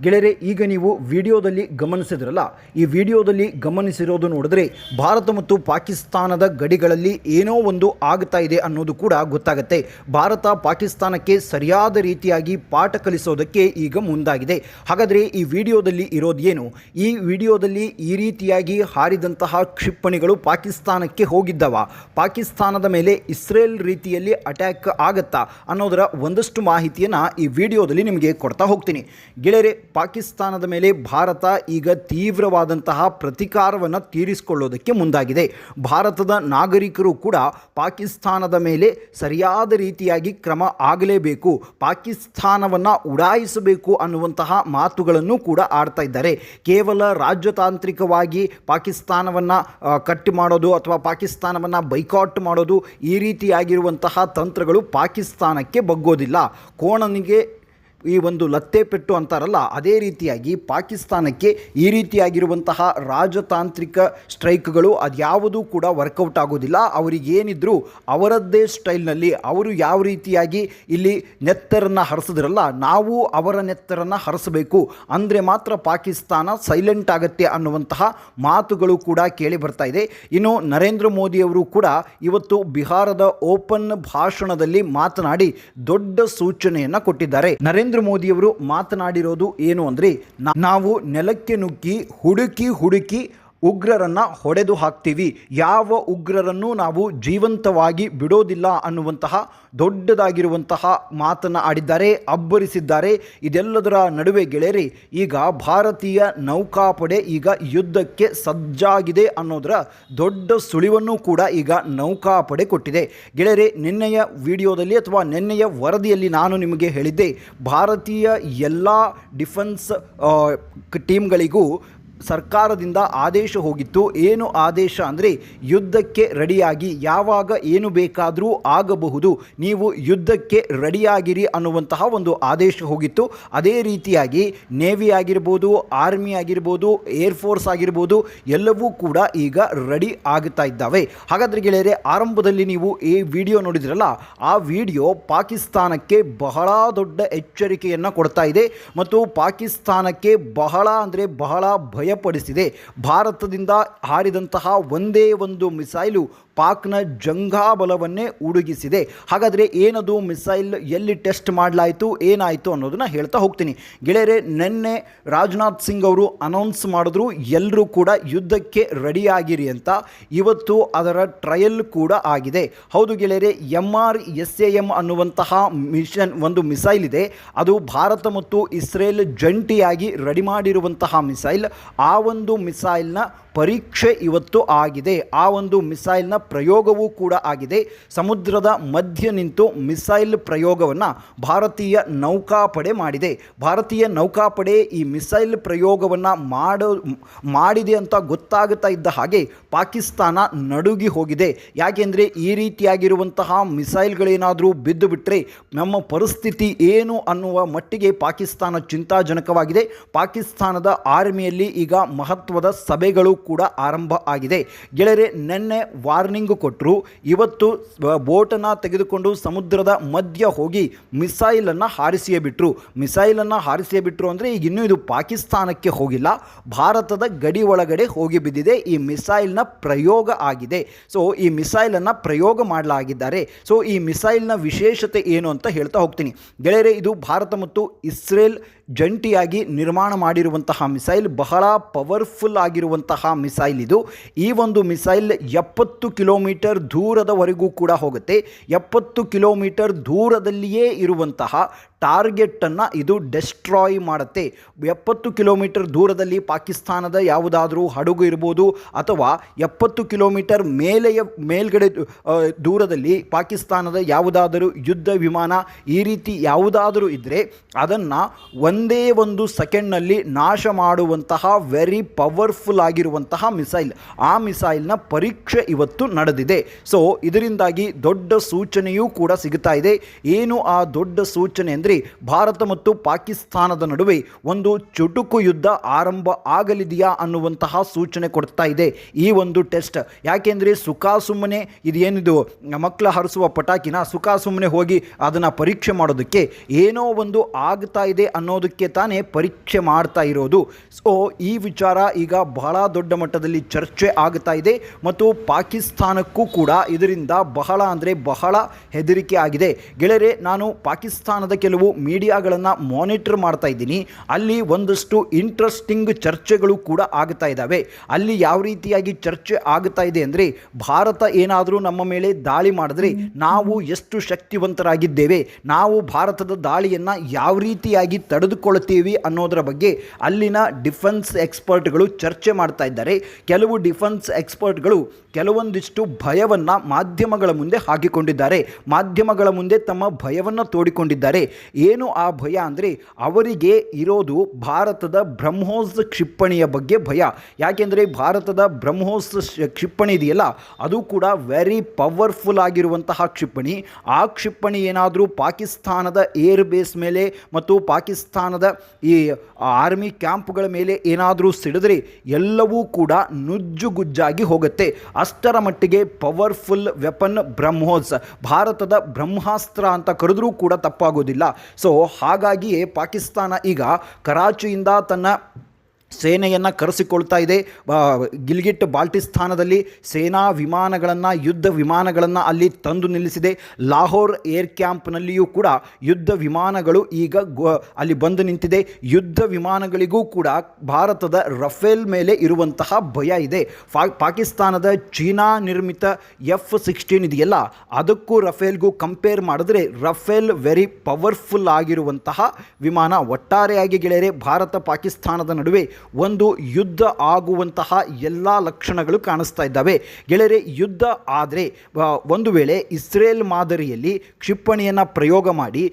ಗೆಳೆಯರೆ, ಈಗ ನೀವು ವಿಡಿಯೋದಲ್ಲಿ ಗಮನಿಸಿದ್ರಲ್ಲ, ಈ ವಿಡಿಯೋದಲ್ಲಿ ಗಮನಿಸಿರೋದು ನೋಡಿದ್ರೆ ಭಾರತ ಮತ್ತು ಪಾಕಿಸ್ತಾನದ ಗಡಿಗಳಲ್ಲಿ ಏನೋ ಒಂದು ಆಗ್ತಾ ಇದೆ ಅನ್ನೋದು ಕೂಡ ಗೊತ್ತಾಗುತ್ತೆ. ಭಾರತ ಪಾಕಿಸ್ತಾನಕ್ಕೆ ಸರಿಯಾದ ರೀತಿಯಾಗಿ ಪಾಠ ಕಲಿಸೋದಕ್ಕೆ ಈಗ ಮುಂದಾಗಿದೆ. ಹಾಗಾದರೆ ಈ ವಿಡಿಯೋದಲ್ಲಿ ಇರೋದು ಏನು? ಈ ವಿಡಿಯೋದಲ್ಲಿ ಈ ರೀತಿಯಾಗಿ ಹಾರಿದಂತಹ ಕ್ಷಿಪಣಿಗಳು ಪಾಕಿಸ್ತಾನಕ್ಕೆ ಹೋಗಿದ್ದವ. ಪಾಕಿಸ್ತಾನದ ಮೇಲೆ ಇಸ್ರೇಲ್ ರೀತಿಯಲ್ಲಿ ಅಟ್ಯಾಕ್ ಆಗತ್ತಾ ಅನ್ನೋದರ ಒಂದಷ್ಟು ಮಾಹಿತಿಯನ್ನು ಈ ವಿಡಿಯೋದಲ್ಲಿ ನಿಮಗೆ ಕೊಡ್ತಾ ಹೋಗ್ತೀನಿ. ಗೆಳೆಯರೆ ಪಾಕಿಸ್ತಾನದ ಮೇಲೆ ಭಾರತ ಈಗ ತೀವ್ರವಾದಂತಹ ಪ್ರತಿಕಾರವನ್ನು ತೀರಿಸಿಕೊಳ್ಳೋದಕ್ಕೆ ಮುಂದಾಗಿದೆ. ಭಾರತದ ನಾಗರಿಕರು ಕೂಡ ಪಾಕಿಸ್ತಾನದ ಮೇಲೆ ಸರಿಯಾದ ರೀತಿಯಾಗಿ ಕ್ರಮ ಆಗಲೇಬೇಕು, ಪಾಕಿಸ್ತಾನವನ್ನು ಉಡಾಯಿಸಬೇಕು ಅನ್ನುವಂತಹ ಮಾತುಗಳನ್ನು ಕೂಡ ಆಡ್ತಾ ಇದ್ದಾರೆ. ಕೇವಲ ರಾಜ್ಯತಾಂತ್ರಿಕವಾಗಿ ಪಾಕಿಸ್ತಾನವನ್ನು ಕಟ್ ಮಾಡೋದು ಅಥವಾ ಪಾಕಿಸ್ತಾನವನ್ನು ಬೈಕಾಟ್ ಮಾಡೋದು ಈ ರೀತಿಯಾಗಿರುವಂತಹ ತಂತ್ರಗಳು ಪಾಕಿಸ್ತಾನಕ್ಕೆ ಬಗ್ಗೋದಿಲ್ಲ. ಕೋಣನಿಗೆ ಈ ಒಂದು ಲತ್ತೆ ಪೆಟ್ಟು ಅಂತಾರಲ್ಲ, ಅದೇ ರೀತಿಯಾಗಿ ಪಾಕಿಸ್ತಾನಕ್ಕೆ ಈ ರೀತಿಯಾಗಿರುವಂತಹ ರಾಜತಾಂತ್ರಿಕ ಸ್ಟ್ರೈಕ್ಗಳು ಅದ್ಯಾವುದೂ ಕೂಡ ವರ್ಕೌಟ್ ಆಗೋದಿಲ್ಲ. ಅವರಿಗೇನಿದ್ರು ಅವರದ್ದೇ ಸ್ಟೈಲ್ನಲ್ಲಿ ಅವರು ಯಾವ ರೀತಿಯಾಗಿ ಇಲ್ಲಿ ನೆತ್ತರನ್ನು ಹರಿಸಿದ್ರಲ್ಲ, ನಾವು ಅವರ ನೆತ್ತರನ್ನು ಹರಿಸಬೇಕು. ಅಂದರೆ ಮಾತ್ರ ಪಾಕಿಸ್ತಾನ ಸೈಲೆಂಟ್ ಆಗತ್ತೆ ಅನ್ನುವಂತಹ ಮಾತುಗಳು ಕೂಡ ಕೇಳಿ ಬರ್ತಾ ಇದೆ. ಇನ್ನು ನರೇಂದ್ರ ಮೋದಿಯವರು ಕೂಡ ಇವತ್ತು ಬಿಹಾರದ ಓಪನ್ ಭಾಷಣದಲ್ಲಿ ಮಾತನಾಡಿ ದೊಡ್ಡ ಸೂಚನೆಯನ್ನು ಕೊಟ್ಟಿದ್ದಾರೆ. ನರೇಂದ್ರ ಮೋದಿಯವರು ಮಾತನಾಡಿರೋದು ಏನು ಅಂದರೆ ನಾವು ನೆಲಕ್ಕೆ ನುಗ್ಗಿ ಹುಡುಕಿ ಹುಡುಕಿ ಉಗ್ರರನ್ನು ಹೊಡೆದು ಹಾಕ್ತೀವಿ. ಯಾವ ಉಗ್ರರನ್ನು ನಾವು ಜೀವಂತವಾಗಿ ಬಿಡೋದಿಲ್ಲ ಅನ್ನುವಂತಹ ದೊಡ್ಡದಾಗಿರುವಂತಹ ಮಾತನ್ನು ಆಡಿದ್ದಾರೆ, ಅಬ್ಬರಿಸಿದ್ದಾರೆ. ಇದೆಲ್ಲದರ ನಡುವೆ ಗೆಳೆಯರಿ, ಈಗ ಭಾರತೀಯ ನೌಕಾಪಡೆ ಈಗ ಯುದ್ಧಕ್ಕೆ ಸಜ್ಜಾಗಿದೆ ಅನ್ನೋದರ ದೊಡ್ಡ ಸುಳಿವನ್ನು ಕೂಡ ಈಗ ನೌಕಾಪಡೆ ಕೊಟ್ಟಿದೆ. ಗೆಳೆಯರೆ, ನಿನ್ನೆಯ ವಿಡಿಯೋದಲ್ಲಿ ಅಥವಾ ನಿನ್ನೆಯ ವರದಿಯಲ್ಲಿ ನಾನು ನಿಮಗೆ ಹೇಳಿದ್ದೆ, ಭಾರತೀಯ ಎಲ್ಲ ಡಿಫೆನ್ಸ್ ಟೀಮ್ಗಳಿಗೂ ಸರ್ಕಾರದಿಂದ ಆದೇಶ ಹೋಗಿತ್ತು. ಏನು ಆದೇಶ ಅಂದರೆ ಯುದ್ಧಕ್ಕೆ ರೆಡಿಯಾಗಿ, ಯಾವಾಗ ಏನು ಬೇಕಾದರೂ ಆಗಬಹುದು, ನೀವು ಯುದ್ಧಕ್ಕೆ ರೆಡಿಯಾಗಿರಿ ಅನ್ನುವಂತಹ ಒಂದು ಆದೇಶ ಹೋಗಿತ್ತು. ಅದೇ ರೀತಿಯಾಗಿ ನೇವಿ ಆಗಿರ್ಬೋದು, ಆರ್ಮಿ ಆಗಿರ್ಬೋದು ಏರ್ಫೋರ್ಸ್ ಆಗಿರ್ಬೋದು, ಎಲ್ಲವೂ ಕೂಡ ಈಗ ರೆಡಿ ಆಗ್ತಾ ಇದ್ದಾವೆ. ಹಾಗಾದರೆ ಗೆಳೆಯರೆ, ಆರಂಭದಲ್ಲಿ ನೀವು ಈ ವಿಡಿಯೋ ನೋಡಿದ್ರಲ್ಲ, ಆ ವಿಡಿಯೋ ಪಾಕಿಸ್ತಾನಕ್ಕೆ ಬಹಳ ದೊಡ್ಡ ಎಚ್ಚರಿಕೆಯನ್ನು ಕೊಡ್ತಾ ಇದೆ. ಮತ್ತು ಪಾಕಿಸ್ತಾನಕ್ಕೆ ಬಹಳ ಅಂದರೆ ಬಹಳ ಭಯಪಡಿಸಿದೆ. ಭಾರತದಿಂದ ಹಾರಿದಂತಹ ಒಂದೇ ಒಂದು ಮಿಸೈಲು ಪಾಕ್ನ ಜಂಘಾಬಲವನ್ನೇ ಉಡುಗಿಸಿದೆ. ಹಾಗಾದರೆ ಏನದು ಮಿಸೈಲ್ ಎಲ್ಲಿ ಟೆಸ್ಟ್ ಮಾಡಲಾಯಿತು, ಏನಾಯಿತು ಅನ್ನೋದನ್ನು ಹೇಳ್ತಾ ಹೋಗ್ತೀನಿ. ಗೆಳೆಯರೆ, ನಿನ್ನೆ ರಾಜನಾಥ್ ಸಿಂಗ್ ಅವರು ಅನೌನ್ಸ್ ಮಾಡಿದ್ರು ಎಲ್ಲರೂ ಕೂಡ ಯುದ್ಧಕ್ಕೆ ರೆಡಿಯಾಗಿರಿ ಅಂತ. ಇವತ್ತು ಅದರ ಟ್ರಯಲ್ ಕೂಡ ಆಗಿದೆ. ಹೌದು ಗೆಳೆಯರೆ M R S A M ಅನ್ನುವಂತಹ ಮಿಷನ್ ಒಂದು ಮಿಸೈಲ್ ಇದೆ. ಅದು ಭಾರತ ಮತ್ತು ಇಸ್ರೇಲ್ ಜಂಟಿಯಾಗಿ ರೆಡಿ ಮಾಡಿರುವಂತಹ ಮಿಸೈಲ್. ಆ ಒಂದು ಮಿಸೈಲ್ನ ಪರೀಕ್ಷೆ ಇವತ್ತು ಆಗಿದೆ. ಆ ಒಂದು ಮಿಸೈಲ್ನ ಪ್ರಯೋಗವೂ ಕೂಡ ಆಗಿದೆ. ಸಮುದ್ರದ ಮಧ್ಯ ನಿಂತು ಮಿಸೈಲ್ ಪ್ರಯೋಗವನ್ನು ಭಾರತೀಯ ನೌಕಾಪಡೆ ಮಾಡಿದೆ. ಭಾರತೀಯ ನೌಕಾಪಡೆ ಈ ಮಿಸೈಲ್ ಪ್ರಯೋಗವನ್ನು ಮಾಡೋ, ಮಾಡಿದೆ ಅಂತ ಗೊತ್ತಾಗುತ್ತಾ ಇದ್ದ ಹಾಗೆ ಪಾಕಿಸ್ತಾನ ನಡುಗಿ ಹೋಗಿದೆ. ಯಾಕೆಂದರೆ ಈ ರೀತಿಯಾಗಿರುವಂತಹ ಮಿಸೈಲ್ಗಳೇನಾದರೂ ಬಿದ್ದು ಬಿಟ್ಟರೆ ನಮ್ಮ ಪರಿಸ್ಥಿತಿ ಏನು ಅನ್ನುವ ಮಟ್ಟಿಗೆ ಪಾಕಿಸ್ತಾನ ಚಿಂತಾಜನಕವಾಗಿದೆ. ಪಾಕಿಸ್ತಾನದ ಆರ್ಮಿಯಲ್ಲಿ ಈಗ ಮಹತ್ವದ ಸಭೆಗಳು ಕೂಡ ಆರಂಭ ಆಗಿದೆ. ಗೆಳೆಯರೆ, ನಿನ್ನೆ ವಾರ್ನಿಂಗ್ ಕೊಟ್ಟರು ಇವತ್ತು ಬೋಟನ್ನು ತೆಗೆದುಕೊಂಡು ಸಮುದ್ರದ ಮಧ್ಯ ಹೋಗಿ ಮಿಸೈಲನ್ನು ಹಾರಿಸಿಯೇ ಬಿಟ್ಟರು ಮಿಸೈಲನ್ನು ಹಾರಿಸಿಯೇ ಬಿಟ್ಟರು ಅಂದರೆ ಈಗ ಇನ್ನೂ ಇದು ಪಾಕಿಸ್ತಾನಕ್ಕೆ ಹೋಗಿಲ್ಲ. ಭಾರತದ ಗಡಿ ಒಳಗಡೆ ಹೋಗಿ ಬಿದ್ದಿದೆ. ಈ ಮಿಸೈಲ್ನ ಪ್ರಯೋಗ ಆಗಿದೆ. ಸೊ ಈ ಮಿಸೈಲನ್ನು ಪ್ರಯೋಗ ಮಾಡಲಾಗಿದ್ದಾರೆ. ಸೊ ಈ ಮಿಸೈಲ್ನ ವಿಶೇಷತೆ ಏನು ಅಂತ ಹೇಳ್ತಾ ಹೋಗ್ತೀನಿ. ಗೆಳೆಯರೆ, ಇದು ಭಾರತ ಮತ್ತು ಇಸ್ರೇಲ್ ಜಂಟಿಯಾಗಿ ನಿರ್ಮಾಣ ಮಾಡಿರುವಂತಹ ಮಿಸೈಲ್ ಬಹಳ ಪವರ್ಫುಲ್ ಆಗಿರುವಂತಹ ಮಿಸೈಲ್ ಇದು. ಈ ಒಂದು ಮಿಸೈಲ್ ಎಪ್ಪತ್ತು ಕಿಲೋಮೀಟರ್ ದೂರದವರೆಗೂ ಕೂಡ ಹೋಗುತ್ತೆ. ಎಪ್ಪತ್ತು ಕಿಲೋಮೀಟರ್ ದೂರದಲ್ಲಿಯೇ ಇರುವಂತಹ ಟಾರ್ಗೆಟನ್ನು ಇದು ಡೆಸ್ಟ್ರಾಯ್ ಮಾಡುತ್ತೆ. ಎಪ್ಪತ್ತು ಕಿಲೋಮೀಟರ್ ದೂರದಲ್ಲಿ ಪಾಕಿಸ್ತಾನದ ಯಾವುದಾದರೂ ಹಡಗು ಇರ್ಬೋದು ಅಥವಾ ಎಪ್ಪತ್ತು ಕಿಲೋಮೀಟರ್ ಮೇಲೆಯ ಮೇಲ್ಗಡೆ ದೂರದಲ್ಲಿ ಪಾಕಿಸ್ತಾನದ ಯಾವುದಾದರೂ ಯುದ್ಧ ವಿಮಾನ ಈ ರೀತಿ ಯಾವುದಾದರೂ ಇದ್ದರೆ ಅದನ್ನು ಒಂದು ಸೆಕೆಂಡ್ನಲ್ಲಿ ನಾಶ ಮಾಡುವಂತಹ ವೆರಿ ಪವರ್ಫುಲ್ ಆಗಿರುವಂತಹ ಮಿಸೈಲ್ ಆ ಮಿಸೈಲ್ನ ಪರೀಕ್ಷೆ ಇವತ್ತು ನಡೆದಿದೆ. ಸೊ ಇದರಿಂದಾಗಿ ದೊಡ್ಡ ಸೂಚನೆಯೂ ಕೂಡ ಸಿಗುತ್ತಾ ಇದೆ. ಏನು ಆ ದೊಡ್ಡ ಸೂಚನೆ ಅಂದರೆ ಭಾರತ ಮತ್ತು ಪಾಕಿಸ್ತಾನದ ನಡುವೆ ಒಂದು ಚುಟುಕು ಯುದ್ಧ ಆರಂಭ ಆಗಲಿದೆಯಾ ಅನ್ನುವಂತಹ ಸೂಚನೆ ಕೊಡ್ತಾ ಇದೆ ಈ ಒಂದು ಟೆಸ್ಟ್. ಯಾಕೆಂದರೆ ಸುಖ ಸುಮ್ಮನೆ ಇದೇನಿದು, ಮಕ್ಕಳ ಹರಿಸುವ ಪಟಾಕಿನ ಸುಖ ಸುಮ್ಮನೆ ಹೋಗಿ ಅದನ್ನು ಪರೀಕ್ಷೆ ಮಾಡೋದಕ್ಕೆ ಏನೋ ಒಂದು ಆಗ್ತಾ ಇದೆ ಅನ್ನೋದಕ್ಕೆ ತಾನೇ ಪರೀಕ್ಷೆ ಮಾಡ್ತಾ ಇರೋದು. ಸೊ, ಈ ವಿಚಾರ ಈಗ ಬಹಳ ದೊಡ್ಡ ಮಟ್ಟದಲ್ಲಿ ಚರ್ಚೆ ಆಗ್ತಾ ಇದೆ ಮತ್ತು ಪಾಕಿಸ್ತಾನಕ್ಕೂ ಕೂಡ ಇದರಿಂದ ಬಹಳ ಅಂದರೆ ಬಹಳ ಹೆದರಿಕೆ ಆಗಿದೆ. ಗೆಳೆಯರೆ, ನಾನು ಪಾಕಿಸ್ತಾನದ ಕೆಲವು ಮೀಡಿಯಾಗಳನ್ನು ಮಾನಿಟರ್ ಮಾಡ್ತಾ ಇದ್ದೀನಿ. ಅಲ್ಲಿ ಒಂದಷ್ಟು ಇಂಟ್ರೆಸ್ಟಿಂಗ್ ಚರ್ಚೆಗಳು ಕೂಡ ಆಗ್ತಾ ಇದ್ದಾವೆ. ಅಲ್ಲಿ ಯಾವ ರೀತಿಯಾಗಿ ಚರ್ಚೆ ಆಗ್ತಾ ಇದೆ ಅಂದರೆ, ಭಾರತ ಏನಾದರೂ ನಮ್ಮ ಮೇಲೆ ದಾಳಿ ಮಾಡಿದ್ರೆ ನಾವು ಎಷ್ಟು ಶಕ್ತಿವಂತರಾಗಿದ್ದೇವೆ, ನಾವು ಭಾರತದ ದಾಳಿಯನ್ನು ಯಾವ ರೀತಿಯಾಗಿ ತಡೆದುಕೊಳ್ಳುತ್ತೀವಿ ಅನ್ನೋದರ ಬಗ್ಗೆ ಅಲ್ಲಿನ ಡಿಫೆನ್ಸ್ ಎಕ್ಸ್ಪರ್ಟ್ಗಳು ಚರ್ಚೆ ಮಾಡ್ತಾ ಇದ್ದಾರೆ. ಕೆಲವು ಡಿಫೆನ್ಸ್ ಎಕ್ಸ್ಪರ್ಟ್ಗಳು ಕೆಲವೊಂದಿಷ್ಟು ಭಯವನ್ನು ಮಾಧ್ಯಮಗಳ ಮುಂದೆ ಹಾಕಿಕೊಂಡಿದ್ದಾರೆ. ಮಾಧ್ಯಮಗಳ ಮುಂದೆ ತಮ್ಮ ಭಯವನ್ನು ತೋಡಿಕೊಂಡಿದ್ದಾರೆ. ಏನು ಆ ಭಯ ಅಂದರೆ ಅವರಿಗೆ ಇರೋದು ಭಾರತದ ಬ್ರಹ್ಮೋಸ್ ಕ್ಷಿಪಣಿಯ ಬಗ್ಗೆ ಭಯ. ಯಾಕೆಂದರೆ ಭಾರತದ ಬ್ರಹ್ಮೋಸ್ ಕ್ಷಿಪಣಿ ಇದೆಯಲ್ಲ, ಅದು ಕೂಡ ವೆರಿ ಪವರ್ಫುಲ್ ಆಗಿರುವಂತಹ ಕ್ಷಿಪಣಿ. ಆ ಕ್ಷಿಪಣಿ ಏನಾದರೂ ಪಾಕಿಸ್ತಾನದ ಏರ್ ಬೇಸ್ ಮೇಲೆ ಮತ್ತು ಪಾಕಿಸ್ತಾನದ ಈ ಆರ್ಮಿ ಕ್ಯಾಂಪ್ಗಳ ಮೇಲೆ ಏನಾದರೂ ಸಿಡಿದ್ರೆ ಎಲ್ಲವೂ ಕೂಡ ನುಜ್ಜುಗುಜ್ಜಾಗಿ ಹೋಗುತ್ತೆ. ಅಷ್ಟರ ಮಟ್ಟಿಗೆ ಪವರ್ಫುಲ್ ವೆಪನ್ ಬ್ರಹ್ಮೋಸ್, ಭಾರತದ ಬ್ರಹ್ಮಾಸ್ತ್ರ ಅಂತ ಕರೆದರೂ ಕೂಡ ತಪ್ಪಾಗೋದಿಲ್ಲ. ಸೊ ಹಾಗಾಗಿಯೇ ಪಾಕಿಸ್ತಾನ ಈಗ ಕರಾಚಿಯಿಂದ ತನ್ನ ಸೇನೆಯನ್ನು ಕರೆಸಿಕೊಳ್ತಾ ಇದೆ. ಗಿಲ್ಗಿಟ್ ಬಾಲ್ಟಿಸ್ತಾನದಲ್ಲಿ ಸೇನಾ ವಿಮಾನಗಳನ್ನು, ಯುದ್ಧ ವಿಮಾನಗಳನ್ನು ಅಲ್ಲಿ ತಂದು ನಿಲ್ಲಿಸಿದೆ. ಲಾಹೋರ್ ಏರ್ ಕ್ಯಾಂಪ್ನಲ್ಲಿಯೂ ಕೂಡ ಯುದ್ಧ ವಿಮಾನಗಳು ಈಗ ಅಲ್ಲಿ ಬಂದು ನಿಂತಿದೆ. ಯುದ್ಧ ವಿಮಾನಗಳಿಗೂ ಕೂಡ ಭಾರತದ ರಫೇಲ್ ಮೇಲೆ ಇರುವಂತಹ ಭಯ ಇದೆ. ಪಾಕಿಸ್ತಾನದ ಚೀನಾ ನಿರ್ಮಿತ ಎಫ್ ಸಿಕ್ಸ್ಟೀನ್ ಇದೆಯಲ್ಲ, ಅದಕ್ಕೂ ರಫೇಲ್ಗೂ ಕಂಪೇರ್ ಮಾಡಿದ್ರೆ ರಫೇಲ್ ವೆರಿ ಪವರ್ಫುಲ್ ಆಗಿರುವಂತಹ ವಿಮಾನ. ಒಟ್ಟಾರೆಯಾಗಿ ಗೆಳೆಯರೆ ಭಾರತ ಪಾಕಿಸ್ತಾನದ ನಡುವೆ ಒಂದು ಯುದ್ಧ ಆಗುವಂತಹ ಎಲ್ಲ ಲಕ್ಷಣಗಳು ಕಾಣಿಸ್ತಾ ಇದ್ದಾವೆ. ಗೆಳೆಯರೆ, ಯುದ್ಧ ಆದರೆ ಒಂದು ವೇಳೆ ಇಸ್ರೇಲ್ ಮಾದರಿಯಲ್ಲಿ ಕ್ಷಿಪಣಿಯನ್ನು ಪ್ರಯೋಗ ಮಾಡಿ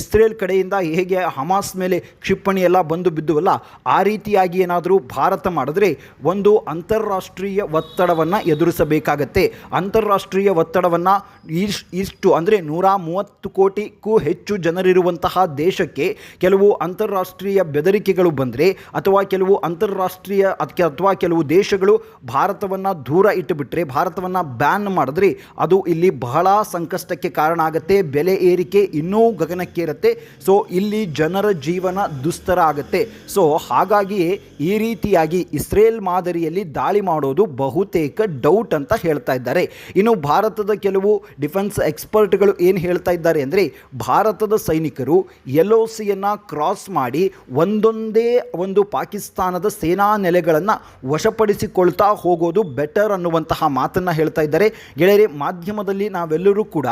ಇಸ್ರೇಲ್ ಕಡೆಯಿಂದ ಹೇಗೆ ಹಮಾಸ್ ಮೇಲೆ ಕ್ಷಿಪಣಿ ಎಲ್ಲ ಬಂದು ಬಿದ್ದುವಲ್ಲ, ಆ ರೀತಿಯಾಗಿ ಏನಾದರೂ ಭಾರತ ಮಾಡಿದ್ರೆ ಒಂದು ಅಂತಾರಾಷ್ಟ್ರೀಯ ಒತ್ತಡವನ್ನು ಎದುರಿಸಬೇಕಾಗತ್ತೆ. ಅಂತಾರಾಷ್ಟ್ರೀಯ ಒತ್ತಡವನ್ನು ಇಶ್ ಇಷ್ಟು ಅಂದರೆ ನೂರ ಮೂವತ್ತು ಕೋಟಿಗೂ ಹೆಚ್ಚು ಜನರಿರುವಂತಹ ದೇಶಕ್ಕೆ ಕೆಲವು ಅಂತಾರಾಷ್ಟ್ರೀಯ ಬೆದರಿಕೆಗಳು ಬಂದರೆ ಅಥವಾ ಅಂತಾರಾಷ್ಟ್ರೀಯ ಅದಕ್ಕೆ ಅಥವಾ ಕೆಲವು ದೇಶಗಳು ಭಾರತವನ್ನು ದೂರ ಇಟ್ಟುಬಿಟ್ರೆ, ಭಾರತವನ್ನು ಬ್ಯಾನ್ ಮಾಡಿದ್ರೆ ಅದು ಇಲ್ಲಿ ಬಹಳ ಸಂಕಷ್ಟಕ್ಕೆ ಕಾರಣ ಆಗುತ್ತೆ, ಬೆಲೆ ಏರಿಕೆ ಇನ್ನೂ ಗಗನಕ್ಕೇರುತ್ತೆ ಸೊ ಇಲ್ಲಿ ಜನರ ಜೀವನ ದುಸ್ತರ ಆಗುತ್ತೆ. ಸೊ ಹಾಗಾಗಿಯೇ ಈ ರೀತಿಯಾಗಿ ಇಸ್ರೇಲ್ ಮಾದರಿಯಲ್ಲಿ ದಾಳಿ ಮಾಡೋದು ಬಹುತೇಕ ಡೌಟ್ ಅಂತ ಹೇಳ್ತಾ ಇದ್ದಾರೆ. ಇನ್ನು ಭಾರತದ ಕೆಲವು ಡಿಫೆನ್ಸ್ ಎಕ್ಸ್ಪರ್ಟ್ಗಳು ಏನು ಹೇಳ್ತಾ ಇದ್ದಾರೆ ಅಂದರೆ, ಭಾರತದ ಸೈನಿಕರು ಎಲ್ ಸಿಯನ್ನು ಕ್ರಾಸ್ ಮಾಡಿ ಒಂದೊಂದೇ ಒಂದು ಪಾಕಿಸ್ತಾನದ ಸೇನಾ ನೆಲೆಗಳನ್ನು ವಶಪಡಿಸಿಕೊಳ್ತಾ ಹೋಗೋದು ಬೆಟರ್ ಅನ್ನುವಂತಹ ಮಾತನ್ನು ಹೇಳ್ತಾ ಇದ್ದಾರೆ. ಗೆಳೆಯರೆ, ಮಾಧ್ಯಮದಲ್ಲಿ ನಾವೆಲ್ಲರೂ ಕೂಡ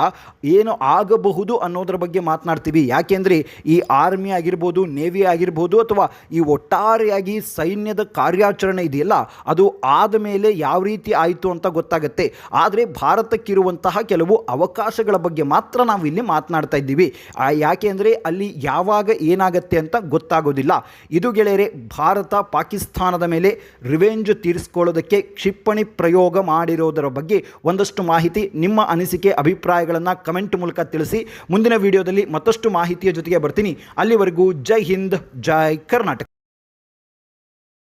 ಏನು ಆಗಬಹುದು ಅನ್ನೋದ್ರ ಬಗ್ಗೆ ಮಾತನಾಡ್ತೀವಿ. ಯಾಕೆಂದರೆ ಈ ಆರ್ಮಿ ಆಗಿರ್ಬೋದು ನೇವಿ ಆಗಿರ್ಬೋದು ಅಥವಾ ಈ ಒಟ್ಟಾರೆಯಾಗಿ ಸೈನ್ಯದ ಕಾರ್ಯಾಚರಣೆ ಇದೆಯಲ್ಲ, ಅದು ಆದ ಮೇಲೆ ಯಾವ ರೀತಿ ಆಯಿತು ಅಂತ ಗೊತ್ತಾಗುತ್ತೆ. ಆದರೆ ಭಾರತಕ್ಕಿರುವಂತಹ ಕೆಲವು ಅವಕಾಶಗಳ ಬಗ್ಗೆ ಮಾತ್ರ ನಾವು ಇಲ್ಲಿ ಮಾತನಾಡ್ತಾ ಇದ್ದೀವಿ. ಯಾಕೆ ಅಂದರೆ ಅಲ್ಲಿ ಯಾವಾಗ ಏನಾಗುತ್ತೆ ಅಂತ ಗೊತ್ತಾಗೋದಿಲ್ಲ. ಇದು ಗೆಳೆಯರೆ ಭಾರತ ಪಾಕಿಸ್ತಾನದ ಮೇಲೆ ರಿವೆಂಜ್ ತೀರಿಸ್ಕೊಳ್ಳೋದಕ್ಕೆ ಕ್ಷಿಪಣಿ ಪ್ರಯೋಗ ಮಾಡಿರೋದರ ಬಗ್ಗೆ ಒಂದಷ್ಟು ಮಾಹಿತಿ ನಿಮ್ಮ ಅನಿಸಿಕೆ ಅಭಿಪ್ರಾಯಗಳನ್ನು ಕಮೆಂಟ್ ಮೂಲಕ ತಿಳಿಸಿ. ಮುಂದಿನ ವಿಡಿಯೋದಲ್ಲಿ ಮತ್ತಷ್ಟು ಮಾಹಿತಿಯ ಜೊತೆಗೆ ಬರ್ತೀನಿ. ಅಲ್ಲಿವರೆಗೂ ಜೈ ಹಿಂದ್, ಜೈ ಕರ್ನಾಟಕ.